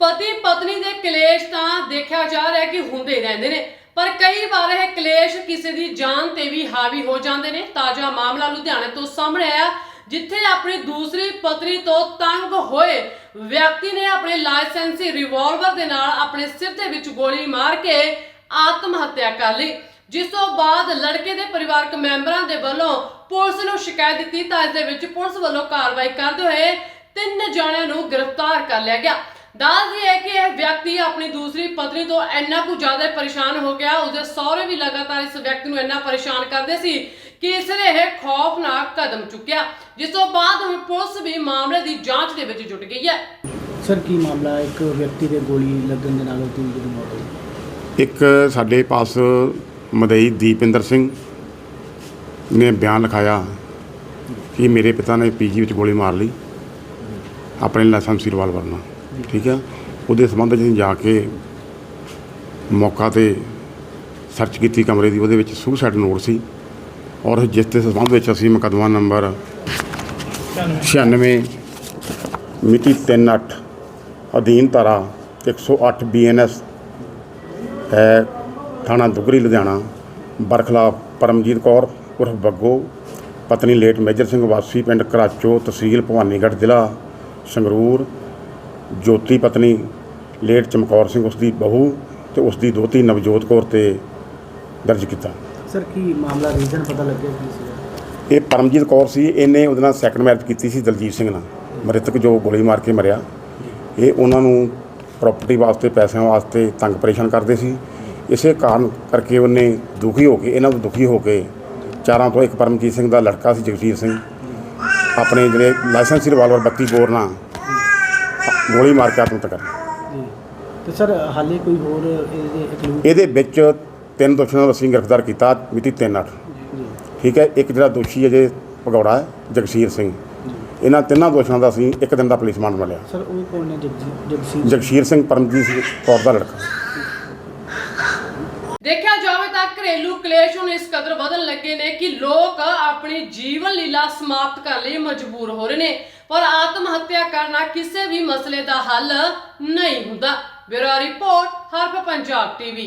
ਪਤੀ ਪਤਨੀ ਦੇ ਕਲੇਸ਼ ਤਾਂ ਦੇਖਿਆ ਜਾ ਰਿਹਾ ਕਿ ਹੁੰਦੇ ਹੀ ਰਹਿੰਦੇ ਨੇ, ਪਰ ਕਈ ਵਾਰ ਇਹ ਕਲੇਸ਼ ਕਿਸੇ ਦੀ ਜਾਨ ਤੇ ਵੀ ਹਾਵੀ ਹੋ ਜਾਂਦੇ ਨੇ। ਤਾਜ਼ਾ ਮਾਮਲਾ ਲੁਧਿਆਣੇ ਤੋਂ ਸਾਹਮਣੇ ਆਇਆ, ਜਿੱਥੇ ਆਪਣੀ ਦੂਸਰੀ ਪਤਨੀ ਤੋਂ ਤੰਗ ਹੋਏ ਵਿਅਕਤੀ ਨੇ ਆਪਣੇ ਲਾਇਸੈਂਸੀ ਰਿਵਾਲਵਰ ਦੇ ਨਾਲ ਆਪਣੇ ਸਿਰ ਦੇ ਵਿੱਚ ਗੋਲੀ ਮਾਰ ਕੇ ਆਤਮ ਹੱਤਿਆ ਕਰ ਲਈ। ਜਿਸ ਤੋਂ ਬਾਅਦ ਲੜਕੇ ਦੇ ਪਰਿਵਾਰਕ ਮੈਂਬਰਾਂ ਦੇ ਵੱਲੋਂ ਪੁਲਿਸ ਨੂੰ ਸ਼ਿਕਾਇਤ ਦਿੱਤੀ, ਤਾਂ ਇਸ ਦੇ ਵਿੱਚ ਪੁਲਿਸ ਵੱਲੋਂ ਕਾਰਵਾਈ ਕਰਦੇ ਹੋਏ ਤਿੰਨ ਜਣਿਆਂ ਨੂੰ ਗ੍ਰਿਫਤਾਰ ਕਰ ਲਿਆ ਗਿਆ। ਦੱਸਦੀ ਹੈ ਕਿ ਇਹ ਵਿਅਕਤੀ ਆਪਣੀ ਦੂਸਰੀ ਪਤਨੀ ਤੋਂ ਇੰਨਾ ਕੁ ਜ਼ਿਆਦਾ ਪਰੇਸ਼ਾਨ ਹੋ ਗਿਆ ਉਸਦੇ ਸਹੁਰੇ ਵੀ ਲਗਾਤਾਰ ਇਸ ਵਿਅਕਤੀ ਨੂੰ ਇੰਨਾ ਪਰੇਸ਼ਾਨ ਕਰਦੇ ਸੀ ਕਿ ਇਸ ਨੇ ਇਹ ਖੌਫਨਾਕ ਕਦਮ ਚੁੱਕਿਆ ਜਿਸ ਤੋਂ ਬਾਅਦ ਹੁਣ ਪੁਲਿਸ ਵੀ ਮਾਮਲੇ ਦੀ ਜਾਂਚ ਦੇ ਵਿੱਚ ਜੁਟ ਗਈ ਹੈ। ਸਰ ਕੀ ਮਾਮਲਾ ਇੱਕ ਵਿਅਕਤੀ ਦੇ ਗੋਲੀ ਲੱਗਣ ਦੇ ਨਾਲ ਉਹਦੀ ਜਿਹੜੀ ਮੌਤ ਹੋਈ। ਇੱਕ ਸਾਡੇ ਪਾਸ ਮਦਈ ਦੀਪਿੰਦਰ ਸਿੰਘ ਨੇ ਬਿਆਨ ਲਿਖਾਇਆ ਕਿ ਮੇਰੇ ਪਿਤਾ ਨੇ ਪੀਜੀ ਵਿੱਚ ਗੋਲੀ ਮਾਰ ਲਈ ਆਪਣੇ ਲਾਇਸੈਂਸੀ ਰਿਵਾਲਵਰ ਨਾਲ। ਠੀਕ ਹੈ? ਉਹਦੇ ਸੰਬੰਧ ਵਿੱਚ ਅਸੀਂ ਜਾ ਕੇ ਮੌਕਾ ਤੇ ਸਰਚ ਕੀਤੀ ਕਮਰੇ ਦੀ, ਉਹਦੇ ਵਿੱਚ ਸੁਸਾਈਡ ਨੋਟ ਸੀ। ਔਰ ਜਿਸ ਦੇ ਸੰਬੰਧ ਵਿੱਚ ਅਸੀਂ ਮੁਕੱਦਮਾ ਨੰਬਰ 96 ਮਿਤੀ 38 ਅਧੀਨ ਧਾਰਾ 108 ਬੀਐਨਐਸ ਹੈ ਥਾਣਾ ਦੁਗਰੀ, ਲੁਧਿਆਣਾ ਬਰਖਲਾਫ ਪਰਮਜੀਤ ਕੌਰ, ਉਰਫ ਬੱਗੋ, ਪਤਨੀ ਲੇਟ ਮੇਜਰ ਸਿੰਘ ਵਾਸੀ, ਪਿੰਡ ਕਰਾਚੋ, ਤਹਿਸੀਲ ਭਵਾਨੀਗੜ੍ਹ ਜ਼ਿਲ੍ਹਾ ਸੰਗਰੂਰ। ਜੋਤੀ ਪਤਨੀ ਲੇਟ ਚਮਕੌਰ ਸਿੰਘ ਉਸ ਦੀ ਬਹੂ ਤੇ ਉਸ ਦੀ ਦੋਤੀ ਨਵਜੋਤ ਕੌਰ ਤੇ ਦਰਜ ਕੀਤਾ। ਸਰ ਕੀ ਮਾਮਲਾ ਰੀਜ਼ਨ ਪਤਾ ਲੱਗਿਆ ਕੀ ਸੀ ਇਹ ਪਰਮਜੀਤ ਕੌਰ ਸੀ ਇਹਨੇ ਉਹਦੇ ਨਾਲ ਸੈਕੰਡ ਮੈਰਿਜ ਕੀਤੀ ਸੀ ਦਲਜੀਤ ਸਿੰਘ ਨਾਲ। ਮ੍ਰਿਤਕ ਜੋ ਗੋਲੀ ਮਾਰ ਕੇ ਮਰਿਆ। ਇਹ ਉਹਨਾਂ ਨੂੰ ਪ੍ਰਾਪਰਟੀ ਵਾਸਤੇ ਪੈਸਿਆਂ ਵਾਸਤੇ ਤੰਗ ਪਰੇਸ਼ਾਨ ਕਰਦੇ ਸੀ। ਇਸੇ ਕਾਰਨ ਕਰਕੇ ਉਹਨੇ ਦੁਖੀ ਹੋ ਕੇ ਇਹਨਾਂ ਤੋਂ ਦੁਖੀ ਹੋ ਕੇ ਚਾਰਾਂ ਤੋਂ ਇੱਕ ਪਰਮਜੀਤ ਸਿੰਘ ਦਾ ਲੜਕਾ ਸੀ ਜਗਜੀਤ ਸਿੰਘ। ਆਪਣੇ ਜਿਹੜੇ ਲਾਇਸੈਂਸੀ ਰਿਵਾਲਵਰ 32 ਬੋਰ ਨਾਲ ਗੋਲੀ ਮਾਰ ਕੇ ਆਤਮ ਹੱਤਿਆ ਕਰ। ਜੀ। ਤੇ ਸਰ ਹਾਲੇ ਕੋਈ ਹੋਰ ਇਹਦੇ ਇਕਲੂਡ ਇਹਦੇ ਵਿੱਚ ਤਿੰਨ ਦੋਸ਼ੀਆਂ ਨੂੰ ਅਸੀਂ ਗ੍ਰਿਫਤਾਰ ਕੀਤਾ ਮਿਤੀ 3 ਅੱਠ। ਜੀ। ਠੀਕ ਹੈ ਇੱਕ ਜਿਹੜਾ ਦੋਸ਼ੀ ਅਜੇ ਭਗੌੜਾ ਹੈ ਜਗਸੀਰ ਸਿੰਘ। ਇਹਨਾਂ ਤਿੰਨਾਂ ਦੋਸ਼ਾਂ ਦਾ ਅਸੀਂ ਇੱਕ ਦਿਨ ਦਾ ਪੁਲਿਸ ਰਿਮਾਂਡ ਮਿਲਿਆ ਸਰ ਉਹ ਕੌਣ ਨੇ? ਜਗਜੀ ਜਗਸੀਰ ਜਗਸੀਰ ਸਿੰਘ ਪਰਮਜੀਤ ਸਿੰਘ ਕੌਰ ਦਾ ਲੜਕਾ। ਦੇਖਿਆ ਜਾਵੇ ਤਾਂ ਘਰੇਲੂ ਕਲੇਸ਼ ਹੁਣ ਇਸ ਕਦਰ ਵਧਣ ਲੱਗੇ ਨੇ ਕਿ ਲੋਕ ਆਪਣੀ ਜੀਵਨ ਲੀਲਾ ਸਮਾਪਤ ਕਰਨ ਲਈ ਮਜਬੂਰ ਹੋ ਰਹੇ ਨੇ। ਪਰ ਆਤਮ ਹੱਤਿਆ ਕਰਨਾ ਕਿਸੇ ਵੀ ਮਸਲੇ ਦਾ ਹੱਲ ਨਹੀਂ ਹੁੰਦਾ। ਬਿਊਰੋ ਰਿਪੋਰਟ ਹਰਪ ਪੰਜਾਬ ਟੀਵੀ।